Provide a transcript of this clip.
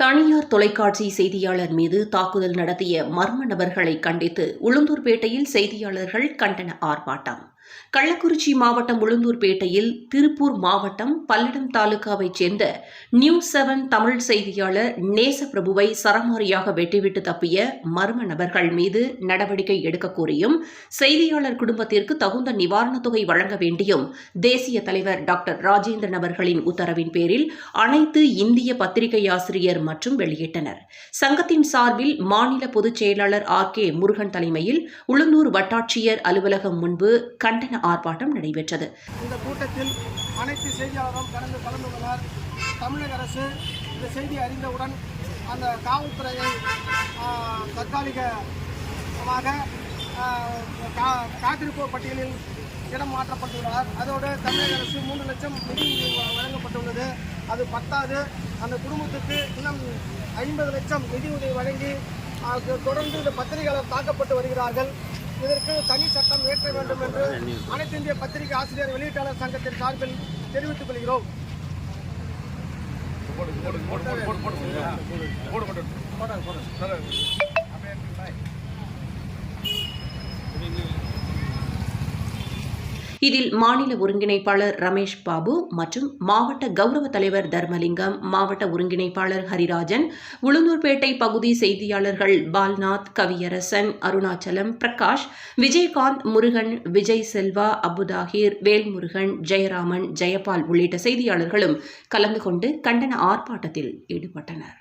தனியார் தொலைக்காட்சி செய்தியாளர் மீது தாக்குதல் நடத்திய மர்ம நபர்களை கண்டித்து உளுந்தூர்பேட்டையில் செய்தியாளர்கள் கண்டன ஆர்ப்பாட்டம். கள்ளக்குறிச்சி மாவட்டம் உளுந்தூர்பேட்டையில் திருப்பூர் மாவட்டம் பல்லடம் தாலுகாவைச் சேர்ந்த நியூஸ் செவன் தமிழ் செய்தியாளர் நேசப்பிரபுவை சரமாரியாக வெட்டிவிட்டு தப்பிய மர்ம நபர்கள் மீது நடவடிக்கை எடுக்க கோரியும் செய்தியாளர் குடும்பத்திற்கு தகுந்த நிவாரணத் தொகை வழங்க வேண்டியும் தேசிய தலைவர் டாக்டர் ராஜேந்திரன் அவர்களின் உத்தரவின் பேரில் அனைத்து இந்திய பத்திரிகை ஆசிரியர் மற்றும் வெளியிட்டனர். சங்கத்தின் சார்பில் மாநில பொதுச் செயலாளர் ஆர் கே முருகன் தலைமையில் உளுந்தூர் வட்டாட்சியர் அலுவலகம் முன்பு கண்டன ஆர்ப்பாட்டம் நடைபெற்றது. இந்த கூட்டத்தில் அனைத்து செய்தியாளரும் கலந்து கலந்து தமிழக அரசு இந்த செய்தி அறிந்தவுடன் அந்த காவல்துறையை தற்காலிகமாக கா- காத்திருப்போர் பட்டியலில் இடம் மாற்றப்பட்டுள்ளார். அதோடு தமிழக அரசு மூன்று லட்சம் நிதி வழங்கப்பட்டுள்ளது. அது பத்தாது. அந்த குடும்பத்துக்கு இன்னும் ஐம்பது லட்சம் நிதி உதவி வழங்கி தொடர்ந்து இந்த பத்திரிகையாளர் தாக்கப்பட்டு வருகிறார்கள். இதற்கு தனி சட்டம் இயற்ற வேண்டும் என்று அனைத்து இந்திய பத்திரிகை ஆசிரியர் வெளியீட்டாளர் சங்கத்தின் சார்பில் தெரிவித்துக் கொள்கிறோம் இதில் மாநில ஒருங்கிணைப்பாளர் ரமேஷ் பாபு மற்றும் மாவட்ட கௌரவ தலைவர் தர்மலிங்கம் மாவட்ட ஒருங்கிணைப்பாளர் ஹரிராஜன் உளுந்தூர்பேட்டை பகுதி செய்தியாளர்கள் பால்நாத் கவியரசன் அருணாச்சலம் பிரகாஷ் விஜயகாந்த் முருகன் விஜய் செல்வா அபுதாகிர் வேல்முருகன் ஜெயராமன் ஜெயபால் உள்ளிட்ட செய்தியாளர்களும் கலந்து கொண்டு கண்டன ஆர்ப்பாட்டத்தில் ஈடுபட்டனர்.